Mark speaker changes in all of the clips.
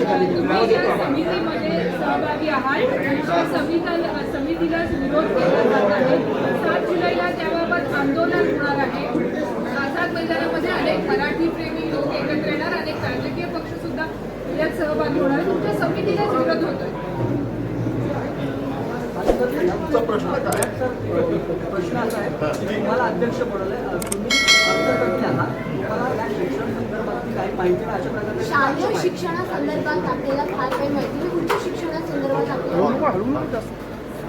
Speaker 1: तुम्ही समितीमध्ये सहभागी आहात त्या समितीला समितीलाच विरोध केला जात आहे सात जुलैला त्याबाबत आंदोलन होणार आहे आझाद मैदानामध्ये अनेक मराठी प्रेमी लोक एकत्र येणार अनेक राजकीय पक्ष सुद्धा यात सहभागी होणार तुमच्या समितीलाच विरोध होतोय
Speaker 2: तुमचा प्रश्न काय
Speaker 3: प्रश्न असा आहे. तुम्हाला अध्यक्ष बनवलंय तुम्ही अर्थतज्ञ आहात तुम्हाला या शिक्षण संदर्भातली काही माहिती नाही अशा प्रकारची
Speaker 4: शालेय शिक्षणासंदर्भात आपल्याला फार काही माहिती नाही. उच्च शिक्षणासंदर्भात आपल्याला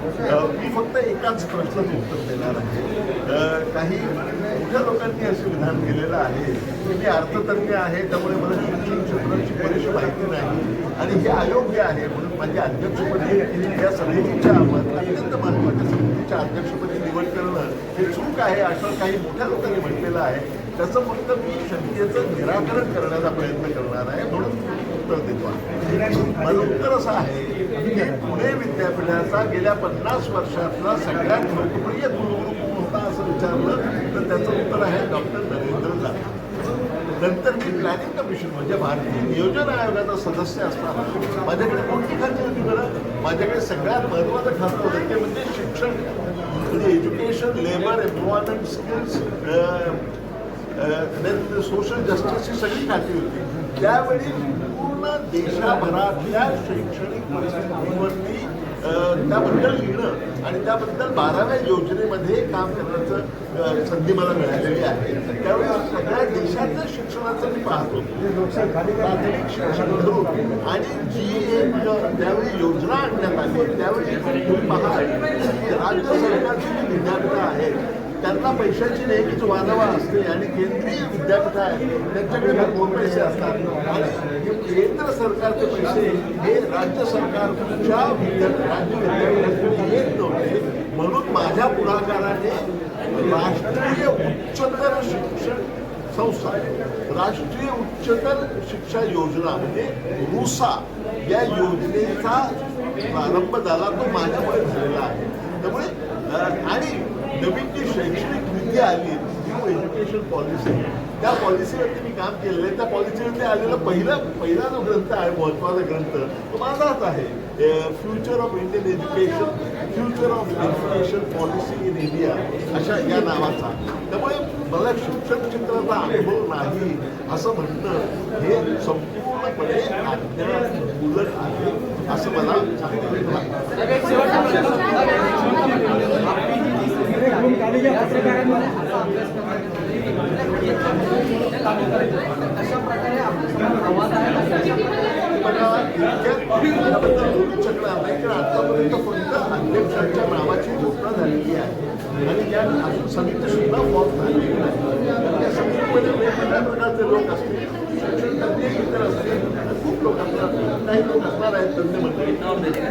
Speaker 2: अ, मी फक्त एकाच प्रश्नाचं उत्तर देणार आहे. अ, काही मोठ्या लोकांनी असं विधान केलेलं आहे. की मी अर्थतज्ञ आहे त्यामुळे मला शिक्षण क्षेत्राची बरीचशी माहिती नाही. आणि हे अयोग्य आहे म्हणून माझी अध्यक्षपदी या समितीच्या अत्यंत महत्त्वाच्या समितीच्या अध्यक्षपदी निवड करणं हे चूक आहे असं काही मोठ्या लोकांनी म्हटलेलं आहे. त्याचं फक्त मी शंकेचं निराकरण करण्याचा प्रयत्न करणार आहे म्हणून उत्तर देतो आहे. माझं उत्तर असं आहे की पुणे विद्यापीठाचा गेल्या पन्नास वर्षातला सगळ्यात लोकप्रिय कुलगुरू कोण होता असं विचारलं तर त्याचं उत्तर आहे डॉक्टर नरेंद्र जाधव. नंतर मी प्लॅनिंग कमिशन म्हणजे भारतीय नियोजन आयोगाचा सदस्य असताना माझ्याकडे कोणती खाती होती बरं? माझ्याकडे सगळ्यात महत्त्वाचं खातं होतं ते म्हणजे शिक्षण. म्हणजे education labour employment skills social जस्टिसची सगळी खाती होती. त्यावेळी पूर्ण देशाभरातल्या शैक्षणिक परिस्थितीवरती त्याबद्दल लिहिणं आणि त्याबद्दल बाराव्या योजनेमध्ये काम करण्याचं संधी मला मिळालेली आहे. त्यावेळी सगळ्या देशातल्या शिक्षणाचं मी पाहतो. प्राथमिक शिक्षण धरून आणि जी एक त्यावेळी योजना आणण्यात आली त्यावेळी तुम्ही पहा राज्य सरकारची जी विद्यापीठं आहेत त्यांना पैशाची नेहमीच वानवा असते आणि केंद्रीय विद्यापीठ आहे. त्यांच्याकडे भरपूर पैसे असतात. आणि केंद्र सरकारचे पैसे हे राज्य सरकारच्या विद्यापीठ राज्य विद्यापीठाकडे येत नव्हते म्हणून माझ्या पुढाकाराने राष्ट्रीय उच्चतर शिक्षण संस्था राष्ट्रीय उच्चतर शिक्षा योजना म्हणजे रुसा या योजनेचा प्रारंभ झाला तो माझ्यामुळे झालेला आहे. त्यामुळे आणि नवीन जी शैक्षणिक नीती आली न्यू एज्युकेशन पॉलिसी त्या पॉलिसीवरती मी काम केलेलं आहे. त्या पॉलिसीवरती आलेला पहिला पहिला जो ग्रंथ आहे महत्त्वाचा ग्रंथ तो माझाच आहे. Future of Indian education future of education policy in India अशा या नावाचा. त्यामुळे मला शिक्षण क्षेत्राचा अनुभव नाही असं म्हणणं हे संपूर्णपणे अज्ञान उलट आहे असं मला सांगितलं आतापर्यंत फक्त अध्यक्षांच्या नावाची घोषणा झालेली आहे. आणि या अजून सुद्धा फॉर्म झालेली नाही त्या वेगवेगळ्या प्रकारचे लोक असतील शिक्षण तज्ञ इतर असतील खूप लोक असतात काही लोक असणार आहेत तज्ञ मंडळी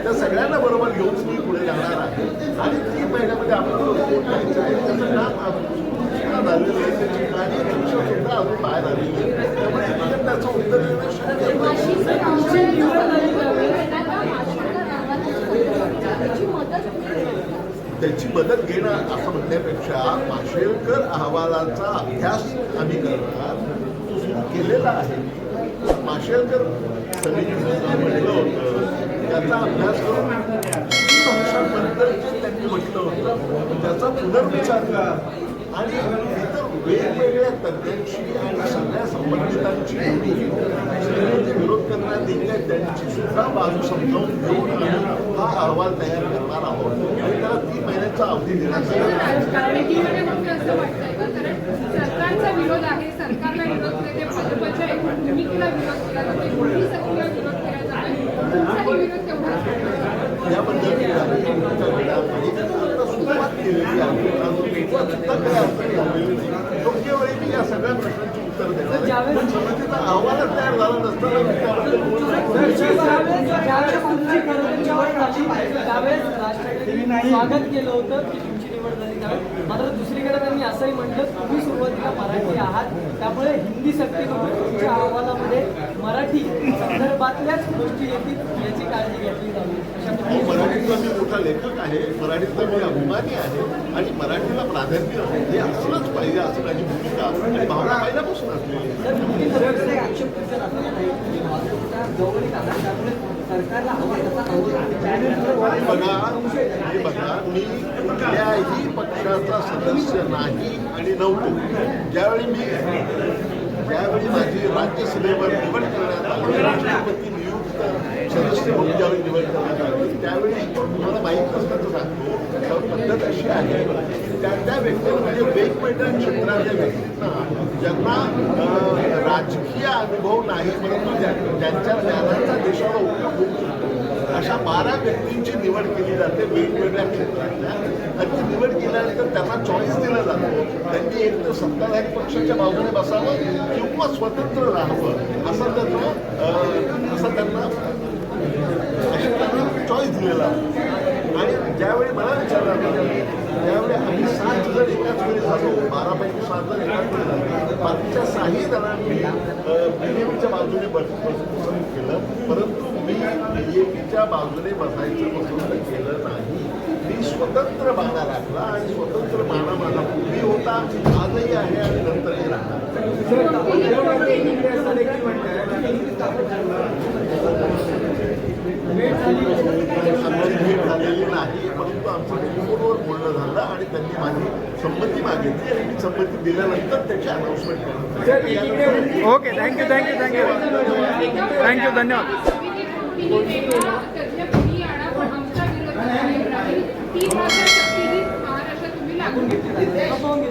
Speaker 2: त्या सगळ्यांना बरोबर घेऊन मी पुढे जाणार आहे आणि तीन महिन्यामध्ये आपल्याला त्याचं काम झालेलं आहे त्याची गाणी सुद्धा अजून बाहेर आलेली आहे त्यामुळे त्याचं उत्तर देणं शक्य
Speaker 4: त्याची मदत
Speaker 2: घेणं असं म्हणण्यापेक्षा माशेलकर अहवालाचा अभ्यास आम्ही करणार. तो सुरू केलेला आहे. माशेलकर समितीने जे म्हटलं होतं. त्याचा अभ्यास करून भाषांबद्दल जे त्यांनी म्हटलं होतं. त्याचा पुनर्विचार करा. आणि इतर वेगवेगळ्या तज्ज्ञांशी आणि सगळ्या संबंधितांची जे विरोध करण्यात येत आहेत त्यांची सुद्धा बाजू समजावून घेऊन आम्ही हा अहवाल तयार करणार आहोत. आणि त्याला तीन महिन्याचा अवधी येईल
Speaker 1: आहे.
Speaker 2: याबद्दल सुरुवात केलेली आहे. या सगळ्या प्रश्नांची उत्तर देणार. पण समितीचा अहवालच तयार झाला नसताना
Speaker 3: स्वागत केलं होतं निवड झाली त्यावेळेस मात्र दुसरीकडे त्यांनी असंही म्हटलं तुम्ही सुरुवातीला मराठी आहात. त्यामुळे हिंदी सक्तीकडून तुमच्या अहवालामध्ये मराठी संदर्भातल्याच गोष्टी येतील याची काळजी घेतली जावी.
Speaker 2: हो, मराठीतला मी मोठा लेखक आहे. मराठीतला मी अभिमानी आहे. आणि मराठीला प्राधान्य हे असलंच पाहिजे असं माझी भूमिका आणि भावना पहिल्यापासून असलेली आहे.
Speaker 3: सरकारला
Speaker 2: बघा हे बघा मी कुठल्याही पक्षाचा सदस्य नाही आणि नव्हतो ज्यावेळी मी ज्यावेळी माझी राज्यसभेवर निवड करण्यात आली राष्ट्रपती नियुक्त सदस्य म्हणून ज्यावेळी निवड करण्यात आली त्यावेळी तुम्हाला माहीत असल्याचं सांगतो पद्धत अशी आहे त्या त्या व्यक्ती म्हणजे वेगवेगळ्या क्षेत्रातल्या व्यक्तींना ज्यांना राजकीय अनुभव नाही परंतु त्यांच्या ज्ञानाचा देशाला उपयोग होऊ शकतो. अशा बारा व्यक्तींची निवड केली जाते वेगवेगळ्या क्षेत्रातल्या. आणि ती निवड केल्यानंतर त्यांना चॉईस दिला जातो. त्यांनी एक तर सत्ताधारी पक्षाच्या बाजूने बसावं किंवा स्वतंत्र राहावं असं त्यांना असं त्यांना त्यांना चॉईस दिलेला आणि ज्यावेळी मला विचारलं त्यावेळी आम्ही सात जण एकाच वेळी झालो बारापैकी सात जण एकाच वेळी झालो बाकीच्या सहाही जणांनी बीजेपीच्या बाजूने बस बसून केलं. परंतु मी बीजेपीच्या बाजूने बसायचं पसंत केलं नाही. मी स्वतंत्र बाणा राखला आणि स्वतंत्र बाणा माझा पूर्वी होता. आजही आहे आणि नंतरही राहणार. भेट झालेली नाही. परंतु आमचं टेलिफोनवर बोलणं झालं आणि त्यांनी माझी संमती मागितली आणि मी संमती दिल्यानंतर त्याची अनाऊन्समेंट केली
Speaker 5: okay thank you thank you thank you thank you धन्यवाद.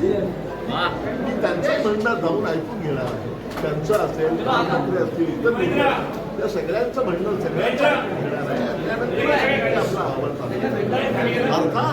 Speaker 2: मी त्यांचं म्हणणं जाऊन ऐकून घेणार आहे. त्यांचं असेल ठाकरे असतील इतर त्या सगळ्यांचं म्हणणं सगळ्यांचं घेणार आहे. आणि त्यानंतर आपला आवडता. अर्थात